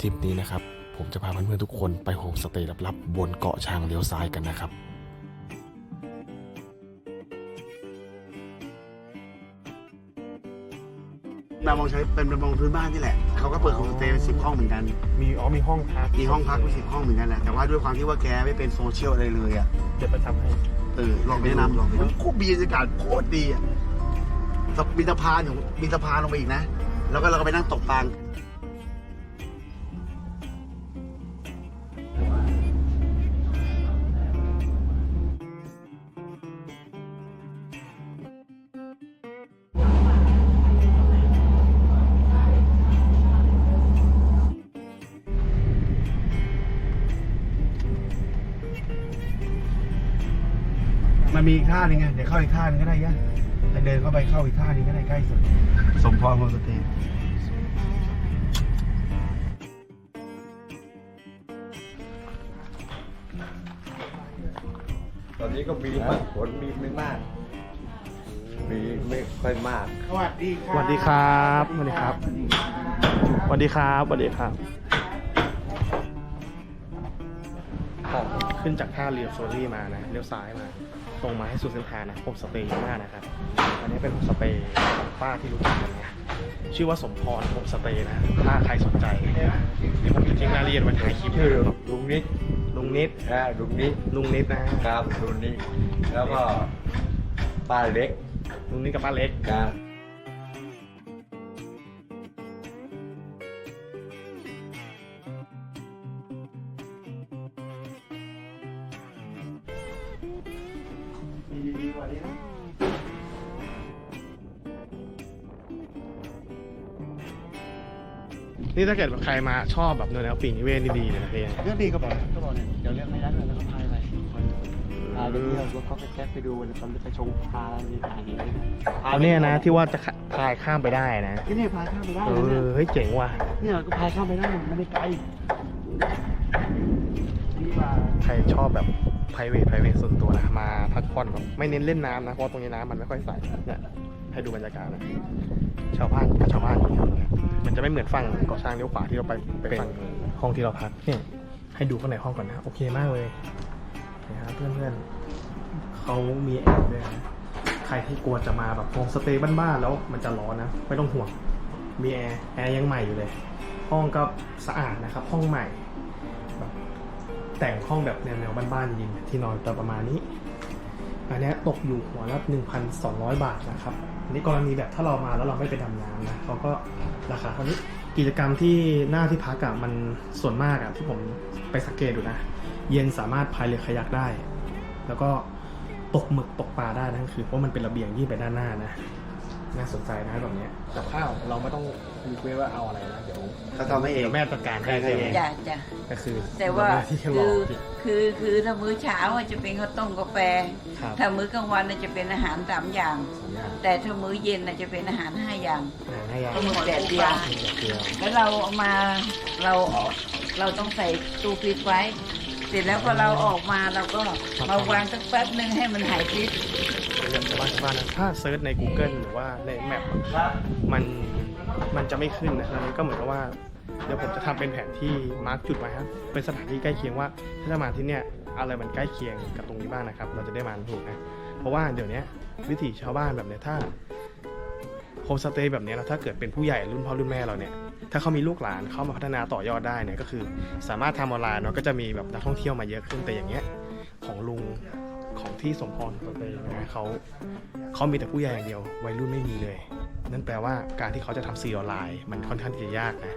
ทริปนี้นะครับ ผมจะพาเพื่อนๆทุกคนไปโฮมสเตย์ลับๆบนเกาะช้างเลี้ยวซ้ายกันนะครับประมงใช้เป็นประมงพื้นบ้านนี่แหละ เขาก็เปิดโฮมสเตย์เป็นสิบห้องเหมือนกัน มีอ๋อมีห้องพักมีห้องพักเป็นสิบห้องเหมือนกันแหละ แต่ว่าด้วยความที่ว่าแกไม่เป็นโซเชียลอะไรเลยอะเดี๋ยวไปทำให้เออลองไปแนะนำลองไปดูโคตรมีบรรยากาศโคตรดีอะสะมีสะพานอยู่มีสะพานลงไปอีกนะ แล้วก็เราก็ไปนั่งตกปลา มันมีอีกท่าหนึงไง เดี๋ยวเข้าอีกท่าหนึงก็ได้ยะให้เดินเข้าไปเข้าอีกท่าหนึงก็ได้ใกล้สุด สมพรโฮมสเตย์ตอนนี้ก็มีมากฝนมีไม่มาก มีไม่ค่อยมาก สวัสดีครับสวัสดีครับสวัสดีครับสวัสดีครับสวัสดีครับออกขึ้นจากท่าเรือโซลี่มานะเลี้ยวซ้ายมา ตรงมาให้สุดเส้นทางนะโฮมสเตย์มากนะครับ อันนี้เป็นโฮมสเตย์ของป้าที่รู้จักกันนะชื่อว่าสมพรโฮมสเตย์นะ ถ้าใครสนใจเดี๋ยวผมจะทิ้งรายละเอียดไว้ท้ายคลิปชื่อนะลุงนิดลุงนิดนะลุงนิดลุงนิดนะครับลุงนิดแล้วก็ป้าเล็กลุงนิดกับป้าเล็กนะ นี่ถ้าเกิดใครมาชอบแบบแนวปีกนิเวศนี่ดีเลยนะพี่เรื่องดีก็บอกก็บอกเนี่ยเดี๋ยวเรียกไม่ได้เลยแล้วก็พายไปพาไปเที่ยวแล้วก็ไปแคปไปดูแล้วก็ไปชมพาอะไรต่างๆเอาเนี่ยนะที่ว่าจะพายข้ามไปได้นะที่นี่พายข้ามไปได้เอนะเนี่ยอเฮ้ยเจ๋งว่ะเนี่ยก็พายข้ามไปได้ไม่ได้ไกลดีกว่า ใครชอบแบบ private private ส่วนตัวนะมาพักผ่อนแบบไม่เน้นเล่นน้ำนะเพราะตรงนี้น้ำมันไม่ค่อยใสเนี่ยให้ดูบรรยากาศนะชาวบ้านกับชาวบ้านอย่างเงี้ยมันจะไม่เหมือนฝั่งเกาะช้างเลี้ยวขวาที่เราไปไปฝั่งห้องที่เราพักเนี่ยให้ดูข้างในห้องก่อนนะโอเคมากเลยนะครับเพื่อนๆเขามีแอร์ด้วยนะใครที่กลัวจะมาแบบโฮมสเตย์บ้านๆแล้วมันจะร้อนนะไม่ต้องห่วงมีแอร์แอร์ยังใหม่อยู่เลย ห้องก็สะอาดนะครับ ห้องใหม่ แต่งห้องแบบแนวๆบ้านๆจริงๆที่นอนประมาณนี้ อันนี้ตกอยู่หัวละ1,200 บาทนะครับอันนี้กรณีแบบถ้าเรามาแล้วเราไม่ไปดำน้ำนะเขาก็ราคาเท่านี้กิจกรรมที่หน้าที่พักอะมันส่วนมากอะที่ผมไปสังเกตดูนะ เย็นสามารถพายเรือคายักได้ แล้วก็ตกหมึกตกปลาได้นะคือเพราะมันเป็นระเบียงยื่นไปด้านหน้านะ น่าสนใจนะแบบเนี้ยกับข้าวเราไม่ต้องรีเควสว่าเอาอะไรนะเดี๋ยวเขาทำให้เอง เดี๋ยวแม่จัดการให้ใช่ใช่ไหมใช่จ้ะจ้ะก็คือแต่ว่าเรหน้ที่แค่รคืออกินคือคือถ้ามื้อเช้าอะจะเป็นข้าวต้มกาแฟ ครับถ้ามื้อกลางวันน่ะจะเป็นอาหารสามอย่างสองอย่างแต่ถ้ามื้อเย็นน่ะจะเป็นอาหารห้าอย่างอาหารให้ยาก็หมึกแดดเดียว เดียวแล้วเราเอามาเราออกเราต้องใส่ตู้ฟรีซไว้ เสร็จแล้วพอเราออกมาเราก็มาวางสักแป๊บนึงให้มันหายฟิตเรื่องชาวบ้านชาวบ้านนะถ้าเซิร์ชใน Google หรือว่าในแมปมันมันจะไม่ขึ้นนะมันก็เหมือนกับว่าเดี๋ยวผมจะทำเป็นแผนที่มาร์กจุดไว้ครับเป็นสถานที่ใกล้เคียงว่า ถ้าจะมาที่เนี่ยอะไรมันใกล้เคียงกับตรงนี้บ้างนะครับ เราจะได้มาถูกนะ เพราะว่าเดี๋ยวเนี้ยวิถีชาวบ้านแบบเนี้ยถ้าโฮมสเตย์แบบเนี้ยเราถ้าเกิดเป็นผู้ใหญ่รุ่นพ่อรุ่นแม่เราเนี่ย ถ้าเขามีลูกหลานเข้ามาพัฒนาต่อยอดได้เนี่ยก็คือ สามารถทำออนไลน์เนาะก็จะมีแบบนักท่องเที่ยวมาเยอะขึ้นแต่อย่างเงี้ยของลุงของที่สมพรสเตย์นะเขาเขามีแต่ผู้ใหญ่อย่างเดียว วัยรุ่นไม่มีเลย นั่นแปลว่าการที่เขาจะทำซีออนไลน์ มันค่อนข้างที่จะยากนะ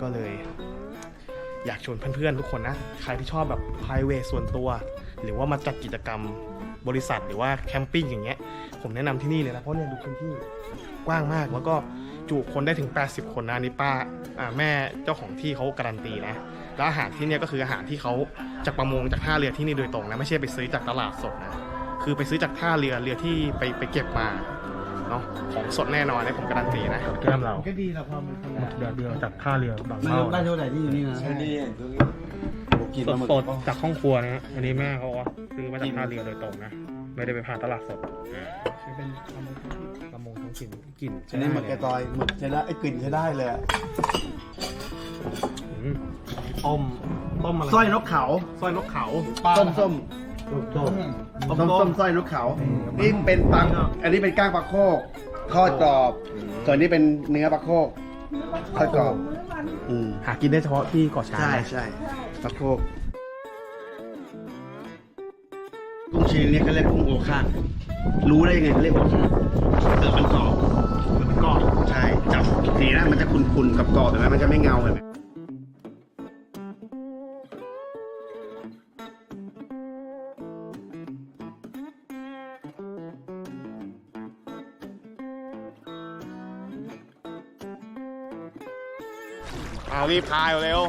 ก็เลยอยากชวนเพื่อนๆทุกคนนะ ใครที่ชอบแบบ p r i v a t ส่วนตัว หรือว่ามาจัดกิจกรรมบริษัทหรือว่าแคมปิ้งอย่างเงี้ย ผมแนะนำที่นี่เลยนะ เพราะเนี่ยดูพื้นที่กว้างมากแล้วก็ จุคนได้ถึง 80 คนนะอันนี่ป้าอ่าแม่เจ้าของที่เขาการันตีนะแล้วอาหารที่เนี่ยก็คืออาหารที่เขาจากประมงจากท่าเรือที่นี่โดยตรงนะไม่ใช่ไปซื้อจากตลาดสดนะคือไปซื้อจากท่าเรือเรือที่ไปไปเก็บมาเนาะของสดแน่นอนนะผมการันตีนะแก้มเราก็ดีแหละพอมันทำงานเรือเรือจากท่าเรือบางมันเท่าได้เท่าไหร่ที่อยู่นี่นะใช่นี่ตรงนี้กินสปดลาหมึกสดจากห้องครัวนะฮะอันนี้แม่เขาซื้อมาจากท่าเรือโดยตรงนะ ไม่ได้ไปผ่านตลาดสดเป็น ประมงท้องถิ่นกลิ่นอันนี้หมึกแกตอยหมึกใช้ได้ไอ้กลิ่นใช้ได้เลยอะนต้มต้มอะไรสร้อยนกเขาสร้อยนกเขาส้มส้มส้มส้มส้มสร้อยนกเขานี่เป็นปังอันนี้เป็นก้างปลาโคกทอดกรอบ ส่วนนี้เป็นเนื้อปลาโคกทอดกรอบ อืมหากินได้เฉพาะที่เกาะช้างใช่ใช่ปลาโคก กุ้งชีนี่เขาเรียกกุ้งโอคารู้ได้ยังไงเขาเรียกโอคาเออมันกรอบมันก็ใช่จับสีนะมันจะขุ่นๆกับกรอบเห็นไหมมันจะไม่เงาเห็นไหมเอารีบพายเร็ว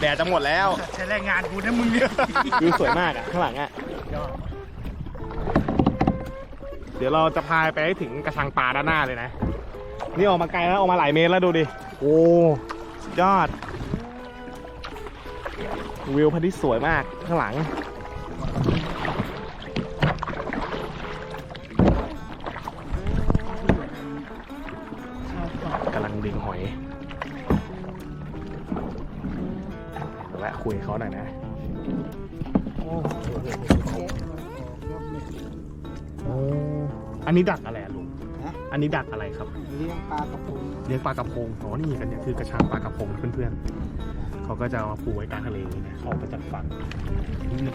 แดดจะหมดแล้ว ใช้แรงงานกูนะมึงเนี่ยวิวสวยมากอะ ข้างหลังอะ เดี๋ยวเราจะพายไปให้ถึงกระชังปลาด้านหน้าเลยนะ นี่ออกมาไกลแล้วออกมาหลายเมตรแล้วดูดิ โอ้สุดยอด วิวพันธุ์ที่สวยมากข้างหลัง คุยกับเขาหน่อยนะโอ้อันนี้ดักอะไรอะลุงอันนี้ดักอะไรครับ เลี้ยงปลากระพงเลี้ยงปลากระพงอ๋อนี่กันเนี่ยคือกระชังปลากระพงเพื่อนๆ เขาก็จะเอามาปูไว้กลางทะเลอย่างนี้นะออกไปจากฝั่งอืม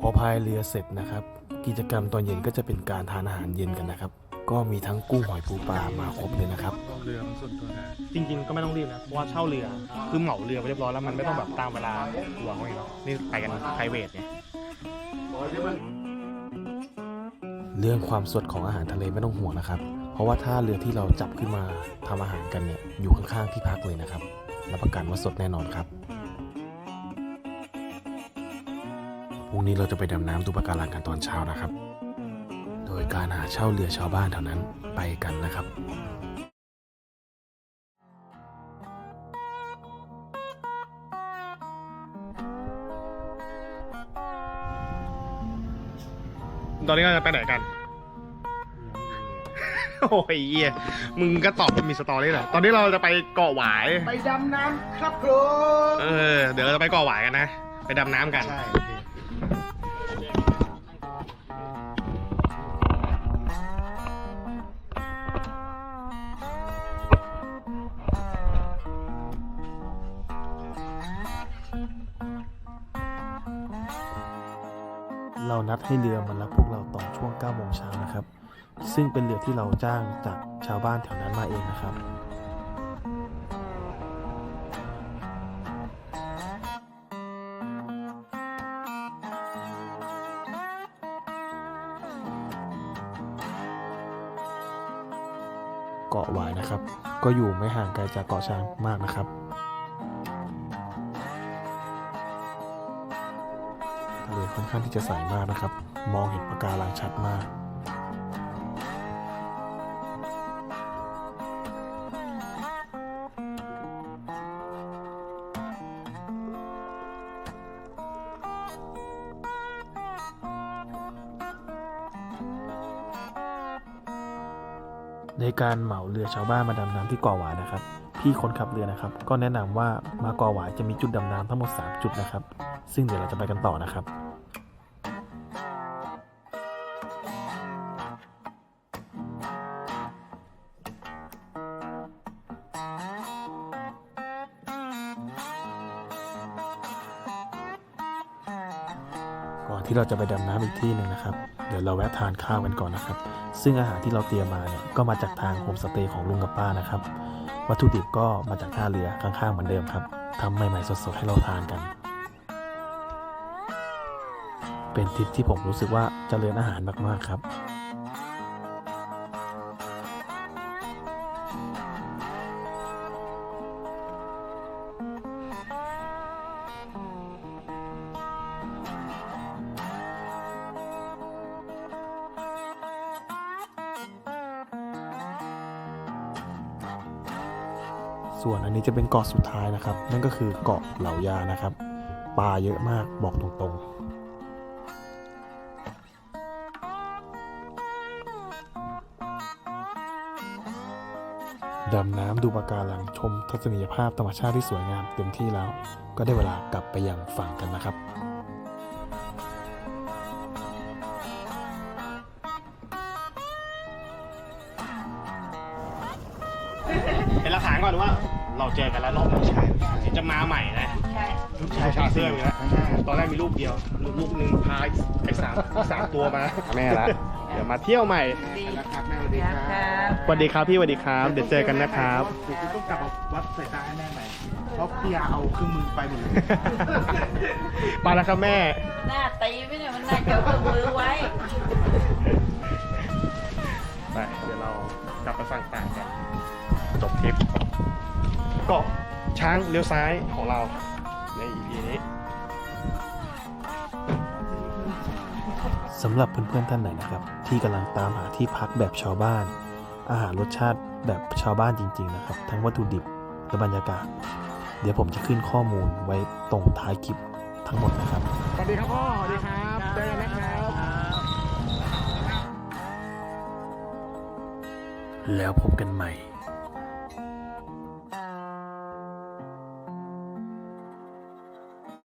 พอพายเรือเสร็จนะครับ กิจกรรมตอนเย็นก็จะเป็นการทานอาหารเย็นกันนะครับ ก็มีทั้งกุ้งหอยปูปลามาครบเลยนะครับ เรือมันส่วนตัวนะจริง ๆ ก็ไม่ต้องรีบนะเพราะว่าเช่าเรือคือเหมาเรือไปเรียบร้อยแล้วมันไม่ต้องแบบตามเวลาหัวเขาเองเนาะนี่ไปกันไพรเวทเนี่ยเรื่องความสดของอาหารทะเลไม่ต้องห่วงนะครับ เพราะว่าถ้าเรือที่เราจับขึ้นมาทำอาหารกันเนี่ยอยู่ข้างๆที่พักเลยนะครับรับประกันว่าสดแน่นอนครับพรุ่งนี้เราจะไปดำน้ำดูปะการังกันตอนเช้านะครับโด ยการหาเช่าเรือชาวบ้านแถวนั้นไปกันนะครับตอนนี้เราจะไปไหนกัน โอ้ยเหี้ยมึงก็ตอบมีสตอรี่เหรอตอนนี้เราจะไปเกาะหวาย ไปดำน้ำครับครูเออ เดี๋ยวเราจะไปเกาะหวายกันนะ ไปดำน้ำกัน ใช่ เรานัดให้เรือมารับพวกเราตอนช่วง9โมงเช้านะครับ ซึ่งเป็นเรือที่เราจ้างจากชาวบ้านแถวนั้นมาเองนะครับเกาะหวายนะครับ ก็อยู่ไม่ห่างไกลจากเกาะช้างมากนะครับ ค่อนข้างที่จะใสมากนะครับ มองเห็นปะการังชัดมากในการเหมาเรือชาวบ้านมาดำน้ำที่เกาะหวายนะครับ พี่คนขับเรือนะครับ ก็แนะนำว่ามาเกาะหวายจะมีจุดดำน้ำทั้งหมด 3 จุดนะครับ ซึ่งเดี๋ยวเราจะไปกันต่อนะครับ ที่เราจะไปดำน้ำอีกที่หนึ่งนะครับ เดี๋ยวเราแวะทานข้าวกันก่อนนะครับ ซึ่งอาหารที่เราเตรียมมาเนี่ยก็มาจากทางโฮมสเตย์ของลุงกับป้านะครับ วัตถุดิบก็มาจากท่าเรือข้างๆเหมือนเดิมครับทำใหม่ๆสดๆให้เราทานกัน เป็นทริปที่ผมรู้สึกว่าเจริญอาหารมากๆครับ ส่วนอันนี้จะเป็นเกาะสุดท้ายนะครับ นั่นก็คือเกาะเหลายานะครับปลาเยอะมากบอกตรงๆดำน้ำดูปะการังชมทัศนียภาพธรรมชาติที่สวยงามเต็มที่แล้ว ก็ได้เวลากลับไปยังฝั่งกันนะครับ เราเจอกันแล้วรอบหนึงใช่เดี๋ยวจะมาใหม่นะใช่ลูกชายชาเสื้ออยู่แล้วตอนแรกมีลูกเดียวลูกลูกหนึ่งพาไอ้สามอีกสามตัวมาแม่ละเดี๋ยวมาเที่ยวใหม่ดีครับแม่สวัสดีคครัรับบสวัสดีครับพี่สวัสดีครับ เดี๋ยวเจอกันนะครับคุณต้องกลับมาวัดสายตาให้แม่ใหม่เพราะพี่ยาเอาเครื่องมือไปหมดเลยไปแล้วครับแม่หน้าตีไม่เนี่ยมันน่าจะเอาเครื่องมือไว้ไปเดี๋ยวเรากลับไปฝั่งต่างกันจบทริป เกาะช้างเลี้ยวซ้ายของเราใน EP นี้สำหรับเพื่อนๆท่านไหนนะครับ ที่กำลังตามหาที่พักแบบชาวบ้าน อาหารรสชาติแบบชาวบ้านจริง ๆ นะครับ ทั้งวัตถุดิบและบรรยากาศ เดี๋ยวผมจะขึ้นข้อมูลไว้ตรงท้ายคลิปทั้งหมดนะครับ สวัสดีครับพ่อสวัสดีครับเจอกันนะครับ แล้วพบกันใหม่